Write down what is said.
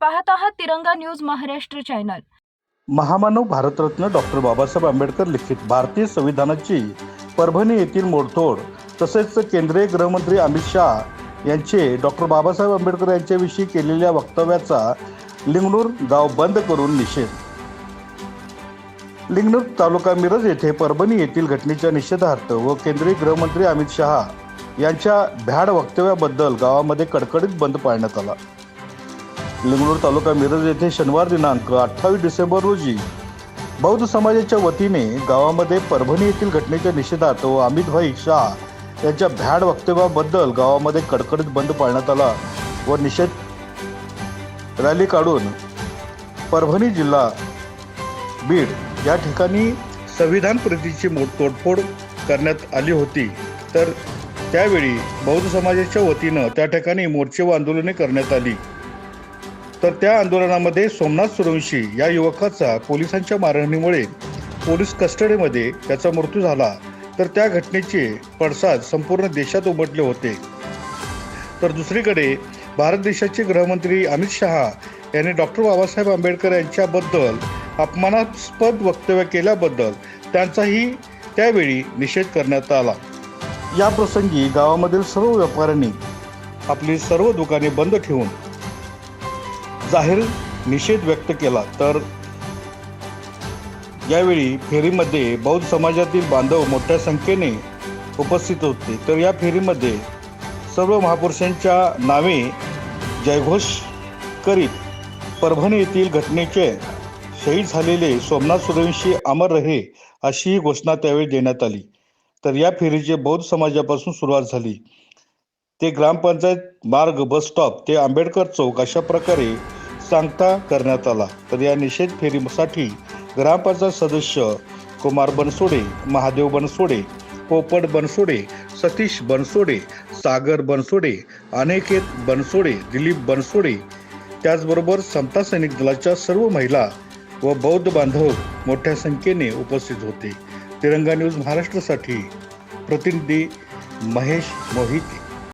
पाहत आहात तिरंगा न्यूज महाराष्ट्र चॅनल. महामानव भारतरत्न डॉक्टर बाबासाहेब आंबेडकर लिखित भारतीय संविधानाची परभणी येथील मोडतोड तसेच केंद्रीय गृहमंत्री अमित शहा यांचे डॉक्टर बाबासाहेब आंबेडकर यांच्याविषयी केलेल्या वक्तव्याचा लिंगणूर गाव बंद करून निषेध. लिंगणूर तालुका मिरज येथे परभणी येथील घटनेच्या निषेधार्थ व केंद्रीय गृहमंत्री अमित शहा यांच्या भ्याड वक्तव्याबद्दल गावामध्ये कडकडीत बंद पाळण्यात आला. लिंगणूर तालुका मिरज येथे शनिवार दिनांक अठ्ठावीस डिसेंबर रोजी बौद्ध समाजाच्या वतीने गावामध्ये परभणी येथील घटनेच्या निषेधात व अमितभाई शाह यांच्या भ्याड वक्तव्याबद्दल गावामध्ये कडकडीत बंद पाळण्यात आला व निषेध रॅली काढून परभणी जिल्हा बीड या ठिकाणी संविधान प्रतीची मोठ तोडफोड करण्यात आली होती. तर त्यावेळी बौद्ध समाजाच्या वतीनं त्या ठिकाणी मोर्चे व आंदोलने करण्यात आली. तर त्या आंदोलनामध्ये सोमनाथ सुरवंशी या युवकाचा पोलिसांच्या मारहाणीमुळे पोलीस कस्टडीमध्ये त्याचा मृत्यू झाला. तर त्या घटनेचे पडसाद संपूर्ण देशात उमटले होते. तर दुसरीकडे भारत देशाचे गृहमंत्री अमित शहा यांनी डॉक्टर बाबासाहेब आंबेडकर यांच्याबद्दल अपमानास्पद वक्तव्य केल्याबद्दल त्यांचाही त्यावेळी निषेध करण्यात आला. या प्रसंगी गावामधील सर्व व्यापाऱ्यांनी आपली सर्व दुकाने बंद ठेवून जाहीर निषेध व्यक्त केला तर यावेळी फेरीमध्ये बौद्ध समाजातील बांधव मोठ्या संख्येने उपस्थित होते. तर या फेरीमध्ये सर्व महापुरुषांच्या नावे जयघोष करीत परभणी येथील घटनेचे शहीद झालेले सोमनाथ सुरवंशी अमर रहे अशी घोषणा त्यावेळी देण्यात आली. तर या फेरीचे बौद्ध समाजापासून सुरुवात झाली. ते ग्रामपंचायत मार्ग बस स्टॉप ते आंबेडकर चौक अशा प्रकारे सांगता करण्यात आला. तर या निषेध फेरीसाठी ग्रामपंचायत सदस्य कुमार बनसोडे महादेव बनसोडे पोपट बनसोडे सतीश बनसोडे सागर बनसोडे अनेकेत बनसोडे दिलीप बनसोडे त्याचबरोबर समता सैनिक दलाच्या सर्व महिला व बौद्ध बांधव मोठ्या संख्येने उपस्थित होते. तिरंगा न्यूज महाराष्ट्रासाठी प्रतिनिधी महेश मोहिते.